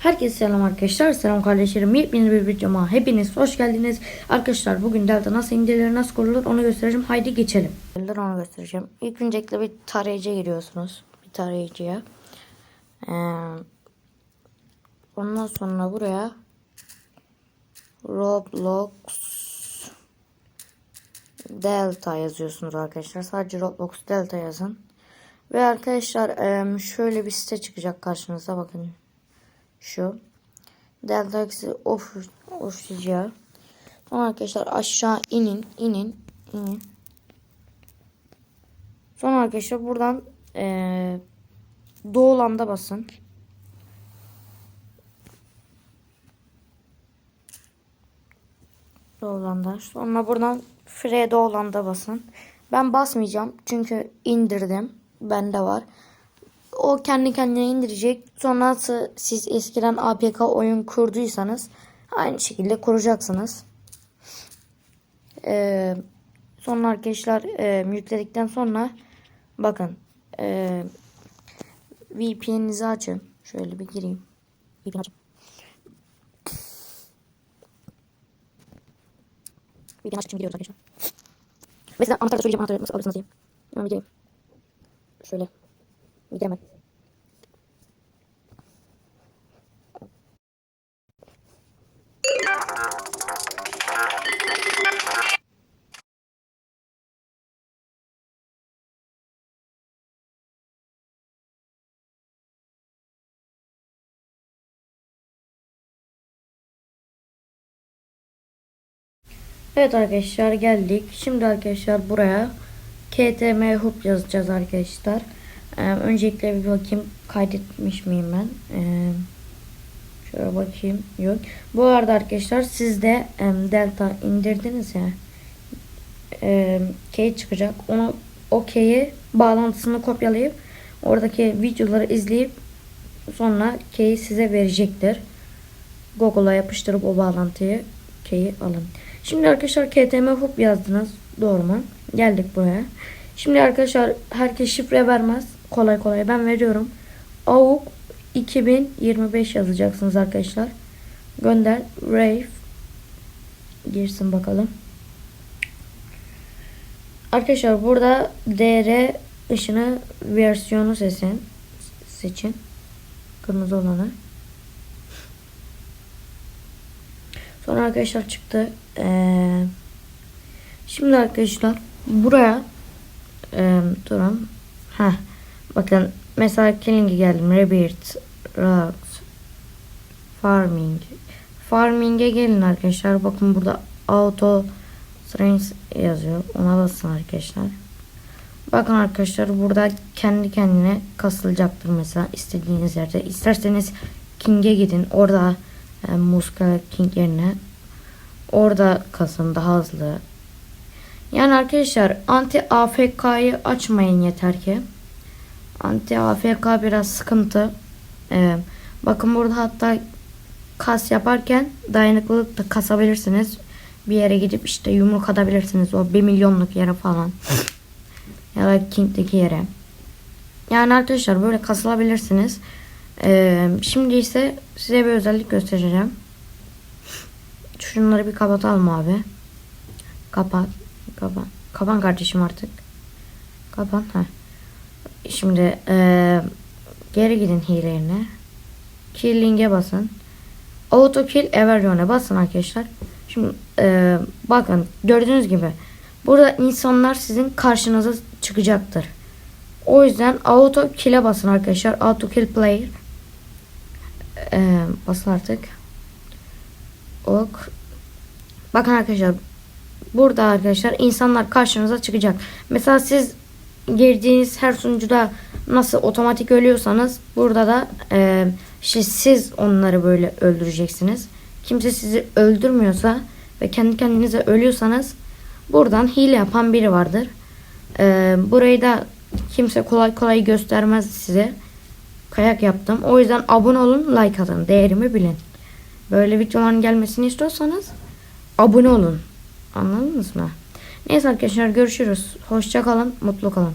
Herkese selam arkadaşlar. Selam kardeşlerim. Yepyeni bir videoma hepiniz hoş geldiniz. Arkadaşlar bugün Delta nasıl indirilir, nasıl kurulur onu göstereceğim. Haydi geçelim. Onu göstereceğim. İlk öncelikle bir tarayıcıya giriyorsunuz. Bir tarayıcıya. Ee, ondan sonra buraya Roblox Delta yazıyorsunuz arkadaşlar. Sadece Roblox Delta yazın. Ve arkadaşlar şöyle bir site çıkacak karşınıza bakın. Şu. Delta eksi of official. Sonra arkadaşlar aşağı inin inin inin. Sonra arkadaşlar buradan eee doğulanda basın. Doğulanda. Sonra buradan free doğulanda basın. Ben basmayacağım çünkü indirdim. Bende var. O kendi kendine indirecek. Sonra siz eskiden APK oyun kurduysanız aynı şekilde kuracaksınız. Ee, sonra arkadaşlar e, yükledikten sonra bakın e, VPN'inizi açın. Şöyle bir gireyim. VPN açın. VPN şimdi giriyoruz arkadaşlar. Ve size anahtarı söyleyeceğim. Anahtarı nasıl alırsınız diye. Hemen bir gireyim. Şöyle. Giremem. Evet arkadaşlar geldik. Şimdi arkadaşlar buraya KTM Hub yazacağız arkadaşlar. Ee, öncelikle bir bakayım kaydetmiş miyim ben? Ee, şöyle bakayım. Yok. Bu arada arkadaşlar siz de Delta indirdiniz ya. E, key çıkacak. Onu o key'i bağlantısını kopyalayıp oradaki videoları izleyip sonra key'i size verecektir. Google'a yapıştırıp o bağlantıyı key'i alın. Şimdi arkadaşlar KTM Hub yazdınız. Doğru mu? Geldik buraya. Şimdi arkadaşlar herkes şifre vermez. Kolay kolay ben veriyorum. AUK 2025 yazacaksınız arkadaşlar. Gönder. Rave. Girsin bakalım. Arkadaşlar burada DR ışını versiyonu seçin. Seçin. Kırmızı olanı. Sonra arkadaşlar çıktı. Ee, şimdi arkadaşlar buraya e, durun. Bakın mesela Killing'e geldim. Rebirth, Rocks, Farming. Farming'e gelin arkadaşlar. Bakın burada Auto Strings yazıyor. Ona basın arkadaşlar. Bakın arkadaşlar burada kendi kendine kasılacaktır mesela istediğiniz yerde. İsterseniz King'e gidin. Orada e, Muska King yerine orada kasın daha hızlı. Yani arkadaşlar anti AFK'yı açmayın yeter ki. Anti AFK biraz sıkıntı. Ee, bakın burada hatta kas yaparken dayanıklılık da kasabilirsiniz. Bir yere gidip işte yumruk atabilirsiniz o 1 milyonluk yere falan. ya da King'deki yere. Yani arkadaşlar böyle kasılabilirsiniz. Ee, şimdi ise size bir özellik göstereceğim. Şunları bir kapatalım abi. Kapat. Kapan. Kapan kardeşim artık. Kapan. Heh. Şimdi ee, geri gidin hilelerine. Killing'e basın. Auto kill everyone'e basın arkadaşlar. Şimdi ee, bakın gördüğünüz gibi burada insanlar sizin karşınıza çıkacaktır. O yüzden auto kill'e basın arkadaşlar. Auto kill player. Ee, basın artık. Ok. Bakın arkadaşlar burada arkadaşlar insanlar karşınıza çıkacak. Mesela siz girdiğiniz her sunucuda nasıl otomatik ölüyorsanız burada da e, işte siz onları böyle öldüreceksiniz. Kimse sizi öldürmüyorsa ve kendi kendinize ölüyorsanız buradan hile yapan biri vardır. E, burayı da kimse kolay kolay göstermez size. Kayak yaptım. O yüzden abone olun, like atın. Değerimi bilin. Böyle videoların gelmesini istiyorsanız abone olun. Anladınız mı? Neyse arkadaşlar görüşürüz. Hoşça kalın, mutlu kalın.